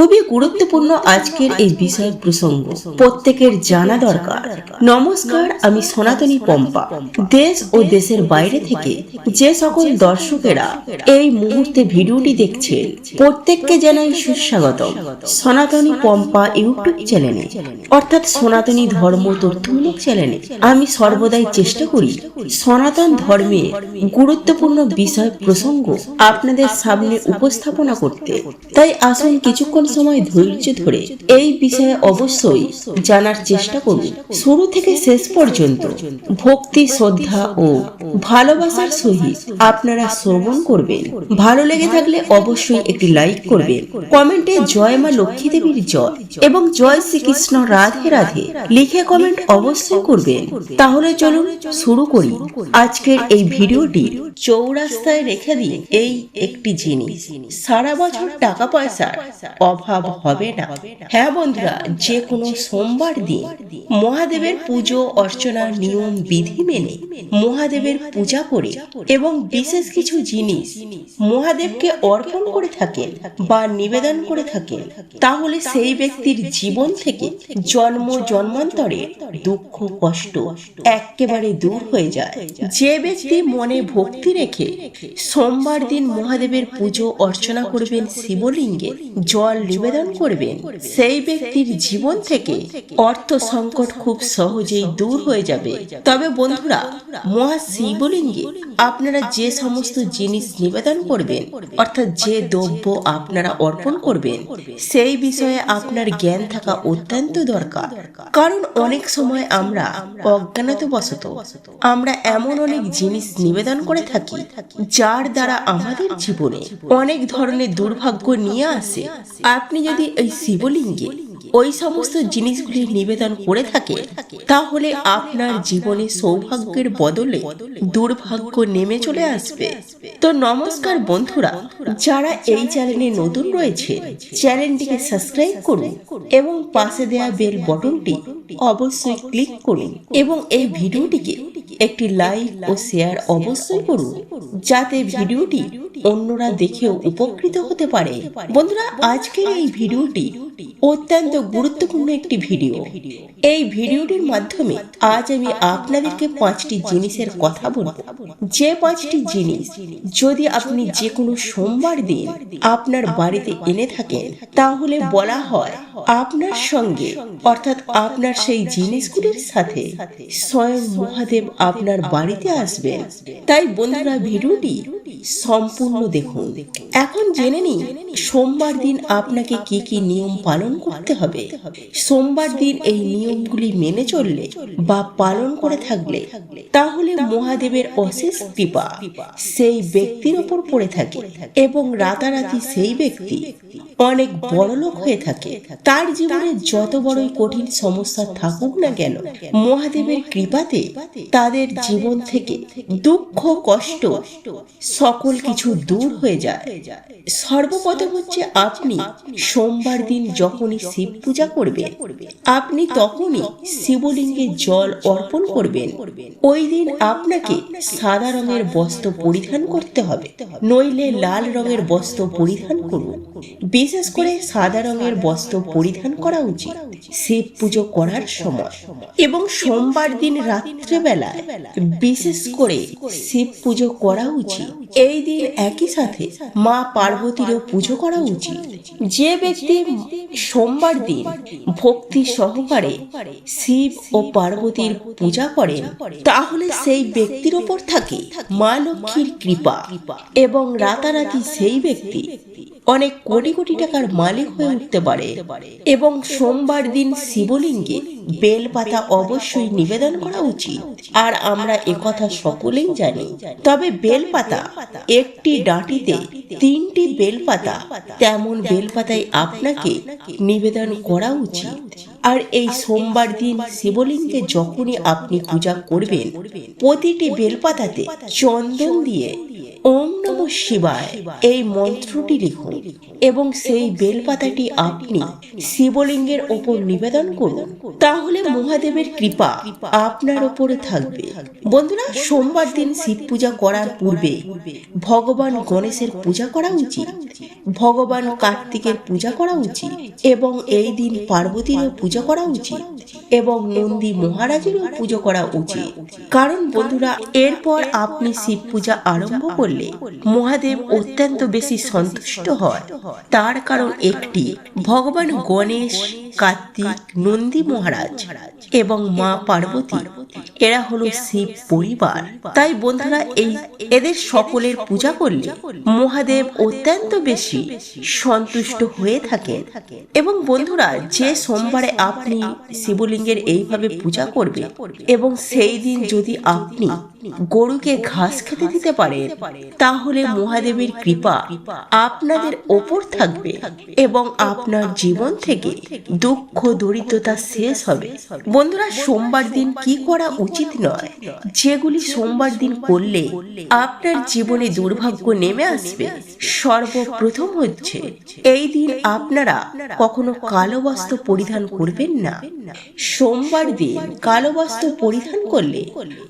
খুবই গুরুত্বপূর্ণ আজকের এই বিষয় প্রসঙ্গ। প্রত্যেকের জানা দরকার। নমস্কার, আমি সনাতনী পম্পা। দেশ ও দেশের বাইরে থেকে যে সকল দর্শকেরা এই মুহূর্তে ভিডিওটি দেখছেন, প্রত্যেককে জানাই সুস্বাগতম। সনাতনী পম্পা ইউটিউব চ্যানেলে, অর্থাৎ সনাতনী ধর্ম তথ্যমূলক চ্যানেলে, আমি সর্বদাই চেষ্টা করি সনাতন ধর্মের গুরুত্বপূর্ণ বিষয় প্রসঙ্গ আপনাদের সামনে উপস্থাপনা করতে। তাই আসুন কিছুক্ষণ সময় ধৈর্য ধরে এই বিষয়ে অবশ্যই জানার চেষ্টা করুন। শুরু থেকে শেষ পর্যন্ত ভক্তি, শ্রদ্ধা ও ভালোবাসার সহিত আপনারা শ্রবণ করবেন। ভালো লেগে থাকলে অবশ্যই একটি লাইক করবেন। কমেন্টে জয় মা লক্ষ্মী দেবীর জয় এবং জয় শ্রীকৃষ্ণ রাধে রাধে লিখে কমেন্ট অবশ্যই করবেন। তাহলে চলুন শুরু করি। আজকের এই ভিডিওটি চৌরাস্তায় রেখে দিয়ে এই একটি জিনিস। সারা বছর টাকা পয়সার অভাব হবে না। হ্যাঁ বন্ধুরা যে কোনো সোমবার দিন মহাদেবের পুজো, অর্চনার নিয়ম, বিধি মেনে মহাদেবের পূজা করে এবং বিশেষ কিছু জিনিস মহাদেবকে অর্পণ করে থাকেন বা নিবেদন করে থাকেন, তাহলে সেই ব্যক্তির জীবন থেকে জন্ম জন্মান্তরে দুঃখ, কষ্ট একেবারে দূর হয়ে যায়। যে ব্যক্তি মনে ভক্তি রেখে সোমবার দিন মহাদেবের পুজো, অর্চনা করবেন শিবলিঙ্গে, জল নিবেদন করবেন। সেই ব্যক্তির জীবন থেকে অর্থ সংকট খুব সহজেই দূর হয়ে যাবে। তবে বন্ধুরা মহা শিবলিঙ্গে আপনারা যে সমস্ত জিনিস নিবেদন করবেন অর্থাৎ যে দ্রব্য আপনারা অর্পণ করবেন সেই বিষয়ে আপনার জ্ঞান থাকা অত্যন্ত দরকার। কারণ অনেক সময় আমরা অজ্ঞানতবশত আমরা এমন অনেক জিনিস নিবেদন করে থাকি যার দ্বারা আমাদের জীবনে অনেক ধরনের দুর্ভাগ্য নিয়ে আসে। আপনি যদি এই শিবলিঙ্গে ওই সমস্ত জিনিসগুলি নিবেদন করে থাকে, তাহলে আপনার জীবনে সৌভাগ্যের বদলে দুর্ভাগ্য নেমে চলে আসবে। তো নমস্কার বন্ধুরা, যারা এই চ্যানেলে নতুন রয়েছে, চ্যানেলটিকে সাবস্ক্রাইব করুন এবং পাশে দেওয়া বেল বটনটি অবশ্যই ক্লিক করুন এবং এই ভিডিওটিকে একটি লাইক ও শেয়ার অবশ্যই করুন, যাতে ভিডিওটি অন্যরা দেখেও উপকৃত হতে পারে। বন্ধুরা আজকের এই ভিডিওটি অত্যন্ত গুরুত্বপূর্ণ একটি ভিডিও। এই ভিডিওটির মাধ্যমে আজ আমি আপনাদেরকে পাঁচটি জিনিসের কথা বলব। যে পাঁচটি জিনিস যদি আপনি যে কোনো সোমবার দিন আপনার বাড়িতে এনে থাকেন তাহলে বলা হয় আপনার সঙ্গে অর্থাৎ আপনার সেই জিনিসগুলির সাথে স্বয়ং মহাদেব আপনার বাড়িতে আসবেন। তাই বন্ধুরা ভিডিওটি সম্পূর্ণ দেখুন। এখন জেনে নিন সোমবার দিন আপনাকে কি কি নিয়ম পালন করতে হবে। সোমবার দিন এই নিয়মগুলি মেনে চললে বা পালন করে থাকলে তাহলে মহাদেবের অশেষ কৃপা। সেই ব্যক্তির ওপর পড়ে থাকে এবং রাতারাতি সেই ব্যক্তি অনেক বড় লোক হয়ে থাকে। তার জীবনে যত বড়ই কঠিন সমস্যা থাকুক না কেন, মহাদেবের কৃপাতে তাদের জীবন থেকে দুঃখ, কষ্ট, সকল কিছু দূর হয়ে যায়। সর্বপ্রথম হচ্ছে আপনি। সোমবার দিন যখনই শিব পূজা করবেন আপনি তখনই শিবলিঙ্গে জল অর্পণ করবেন। ওই দিন আপনাকে সাদা রঙের বস্ত্র পরিধান করতে হবে। নইলে লাল রঙের বস্ত্র পরিধান করুন। বিশেষ করে সাদা রঙের বস্ত্র পরিধান করা উচিত। শিব পুজো করার সময়। এবং সোমবার দিন রাত্রেবেলায় বিশেষ করে শিব পুজো করা উচিত। এই দিন একই সাথে মা পার্বতীরও পুজো করা উচিত। যে ব্যক্তি সোমবার দিন ভক্তি সহকারে শিব ও পার্বতীর পূজা করেন, তাহলে সেই ব্যক্তির ওপর থাকে মা লক্ষ্মীর কৃপা। এবং রাতারাতি সেই ব্যক্তি অনেক কোটি কোটি টাকার মালিক হয়ে উঠতে পারে। এবং সোমবার দিন শিবলিঙ্গে বেলপাতা অবশ্যই নিবেদন করা উচিত। আর আমরা একথা সকলেই জানি। তবে বেলপাতা একটি ডাঁটিতে তিনটি বেলপাতা, তেমন বেলপাতায় আপনাকে নিবেদন করা উচিত। আর এই সোমবার দিন শিবলিঙ্গে যখনই আপনি পূজা করবেন প্রতিটি বেলপাতাতে চন্দন দিয়ে ওম নম শিবায় এই মন্ত্রটি লিখুন। এবং সেই বেলপাতাটি আপনি শিবলিঙ্গের ওপর নিবেদন করুন। তাহলে মহাদেবের কৃপা আপনার ওপরে থাকবে। বন্ধুরা সোমবার দিন শিব পূজা করার পূর্বে ভগবান গণেশের পূজা করা উচিত। ভগবান কার্তিকের পূজা করা উচিত এবং এই দিন পার্বতীরও পূজা করা উচিত এবং নন্দী মহারাজেরও পুজো করা উচিত। কারণ বন্ধুরা, এরপর আপনি শিব পূজা আরম্ভ করলে মহাদেব অত্যন্ত বেশি সন্তুষ্ট হয়। তার কারণ একটি, ভগবান গণেশ কার্তিক নন্দী মহারাজ এবং মা পার্বতী। এরা হলো শিব পরিবার। তাই বন্ধুরা, এই এদের সকলের পূজা করলে মহাদেব অত্যন্ত বেশি সন্তুষ্ট হয়ে থাকে এবং বন্ধুরা, যে সোমবারে আপনি শিবলিঙ্গের এইভাবে পূজা করবে এবং সেই দিন যদি আপনি গরুকে ঘাস খেতে দিতে পারেন তাহলে মহাদেবের কৃপা আপনাদের ওপর থাকবে এবং আপনার জীবন থেকে দুঃখ, দরিদ্রতা শেষ হবে। বন্ধুরা, সোমবার দিন কি করা উচিত নয়? যেগুলি সোমবার দিন করলে আপনার জীবনে দুর্ভাগ্য নেমে আসবে, সর্বপ্রথম হচ্ছে এই দিন আপনারা কখনো কালো বস্ত্র পরিধান করবেন না। সোমবার দিন কালো বস্ত্র পরিধান করলে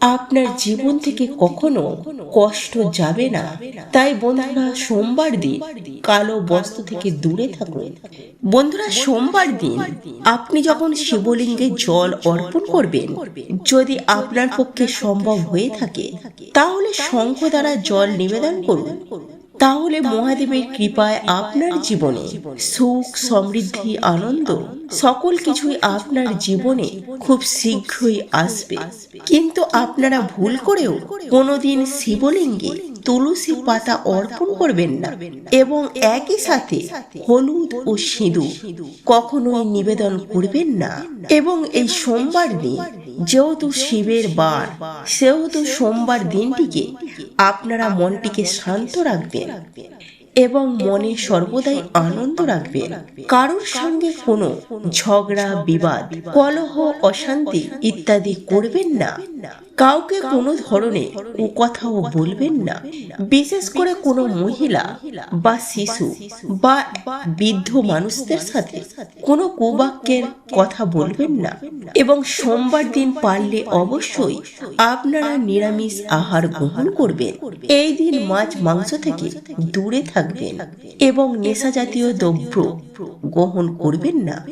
আপনার জীবন থেকে কখনো কষ্ট যাবে না। তাই বন্ধুরা, সোমবার দিন কালো বস্ত্র থেকে দূরে থাকুন। বন্ধুরা, সোমবার দিন আপনি যখন শিবলিঙ্গে জল অর্পণ করবেন, যদি আপনার পক্ষে সম্ভব হয়ে থাকে, তাহলে শঙ্খ দ্বারা জল নিবেদন করুন। তাহলে মহাদেবের কৃপায় আপনার জীবনে সুখ সমৃদ্ধি আনন্দ সকল কিছুই আপনার জীবনে খুব শীঘ্রই আসবে। কিন্তু আপনারা ভুল করেও কোনোদিন শিবলিঙ্গে তুলসী পাতা অর্পণ করবেন না। এবং একই সাথে হলুদ ও সিঁদুর কখনোই নিবেদন করবেন না। এবং এই সোমবার দিন যেহেতু শিবের বার সেহেতু সোমবার দিনটিকে আপনারা মনটিকে শান্ত রাখবেন। এবং মনে সর্বদাই আনন্দ রাখবেন কারোর সঙ্গে কোনো ঝগড়া বিবাদ কলহ অশান্তি ইত্যাদি করবেন না। কাউকে কোনো ধরনের কথাও বলবেন না। বিশেষ করে কোনো মহিলা বা শিশু বা বৃদ্ধ মানুষদের সাথে কোনো কুবাক্যের কথা বলবেন না। এবং সোমবার দিন পারলে অবশ্যই আপনারা নিরামিষ আহার গ্রহণ করবেন। এই দিন মাছ মাংস থেকে দূরে থাকবেন এবং নেশা জাতীয় দ্রব্য গ্রহণ করবেন না।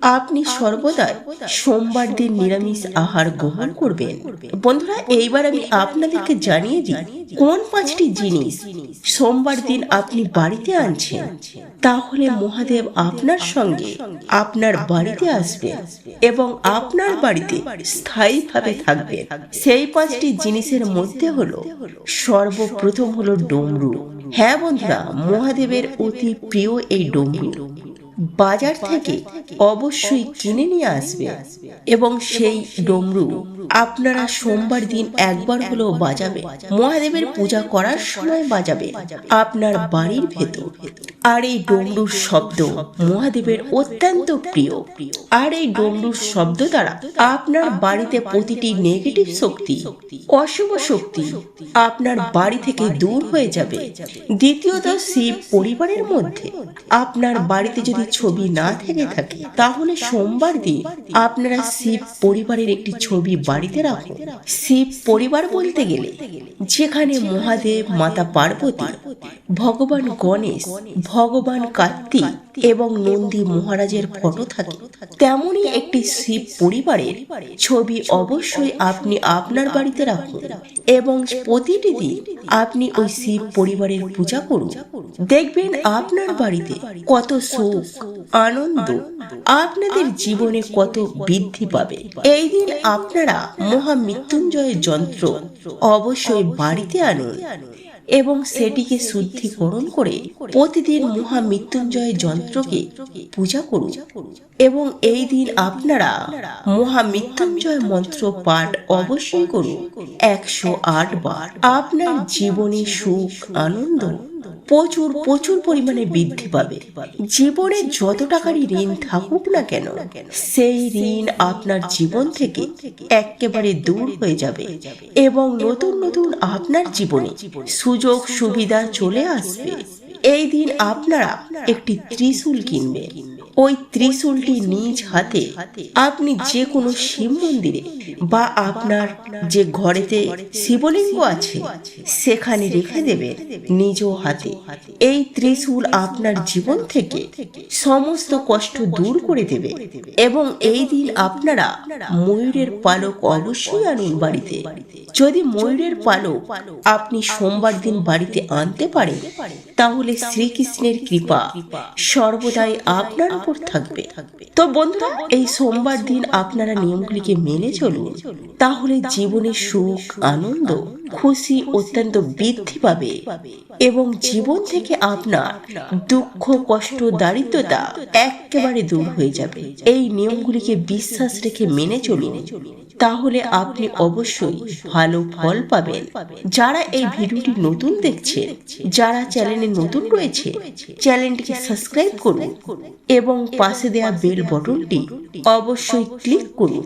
আপনি সর্বদাই সোমবার দিন নিরামিষ আহার গ্রহণ করবেন। বন্ধুরা, এইবার আমি আপনাদেরকে জানিয়ে দিই, কোন পাঁচটি জিনিস সোমবার দিন আপনি বাড়িতে আনছেন? তাহলে মহাদেব আপনার সঙ্গে আপনার বাড়িতে আসবে এবং আপনার বাড়িতে স্থায়ীভাবে থাকবেন। সেই পাঁচটি জিনিসের মধ্যে হলো সর্বপ্রথম হলো ডমরু। হ্যাঁ বন্ধুরা, মহাদেবের অতি প্রিয় এই ডমরু বাজার থেকে অবশ্যই কিনে নিয়ে আসবে এবং সেই ডমরু আপনারা সোমবার দিন একবার হলেও বাজাবে। মহাদেবের পূজা করার সময় বাজাবে আপনার বাড়ির ভেতর। আর এই ডমরুর শব্দ। মহাদেবের অত্যন্ত প্রিয়। আর এই ডমরুর শব্দ দ্বারা আপনার বাড়িতে প্রতিটি নেগেটিভ শক্তি, অশুভ শক্তি আপনার বাড়ি থেকে দূর হয়ে যাবে। দ্বিতীয়ত শিব পরিবারের মধ্যে আপনার বাড়িতে যদি ছবি না থেকে থাকে, তাহলে সোমবার দিন আপনারা শিব পরিবারের একটি ছবি বাড়িতে রাখুন। শিব পরিবার বলতে গেলে, যেখানে মহাদেব, মাতা পার্বতী, ভগবান গণেশ ভগবান কার্তিক এবং নন্দী মহারাজের ফটো থাকে। তেমনই একটি শিব পরিবারের ছবি অবশ্যই আপনি আপনার বাড়িতে রাখুন এবং প্রতিটি দিন আপনি ওই শিব পরিবারের পূজা করুন। দেখবেন আপনার বাড়িতে কত সুখ, আনন্দ, আপনাদের জীবনে কত বৃদ্ধি পাবে। এই দিন আপনারা মহামৃত্যুঞ্জয় যন্ত্র অবশ্যই বাড়িতে আনুন এবং সেটিকে শুদ্ধিকরণ করে প্রতিদিন মহা মৃত্যুঞ্জয় যন্ত্রকে পূজা করুন। এবং এই দিন আপনারা মহা মৃত্যুঞ্জয় মন্ত্র পাঠ অবশ্যই করুন। একশো আট বার। আপনার জীবনে সুখ আনন্দ প্রচুর প্রচুর পরিমাণে বৃদ্ধি পাবে। জীবনে যত টাকারই ঋণ থাকুক না কেন সেই ঋণ আপনার জীবন থেকে একেবারে দূর হয়ে যাবে এবং নতুন নতুন আপনার জীবনে সুযোগ সুবিধা চলে আসবে। এই দিন আপনারা একটি ত্রিশূল কিনবেন। ওই ত্রিশূলটি নিজ হাতে আপনি যে কোনো শিব মন্দিরে বা আপনার যে ঘরেতে শিবলিঙ্গ আছে, সেখানে রেখে দেবেন নিজ হাতে। এই ত্রিশূল আপনার জীবন থেকে সমস্ত কষ্ট দূর করে দেবে এবং এই দিন আপনারা ময়ূরের পালক অবশ্যই আনুন বাড়িতে। যদি ময়ূরের পালক আপনি সোমবার দিন বাড়িতে আনতে পারেন, তাহলে শ্রীকৃষ্ণের কৃপা সর্বদাই আপনার উপর থাকবে। তো বন্ধুরা, এই সোমবার দিন আপনারা নিয়মগুলিকে মেনে চলুন। তাহলে জীবনে সুখ, আনন্দ, খুশি অত্যন্ত বৃদ্ধি পাবে এবং জীবন থেকে আপনার দুঃখ, কষ্ট, দারিদ্রতা একেবারে দূর হয়ে যাবে। এই নিয়মগুলিকে বিশ্বাস রেখে মেনে চলুন। তাহলে আপনি অবশ্যই ভালো ফল পাবেন। যারা এই ভিডিওটি নতুন দেখছেন যারা চ্যানেলে নতুন রয়েছে, চ্যানেলটিকে সাবস্ক্রাইব করুন এবং পাশে দেয়া বেল বটনটি অবশ্যই ক্লিক করুন।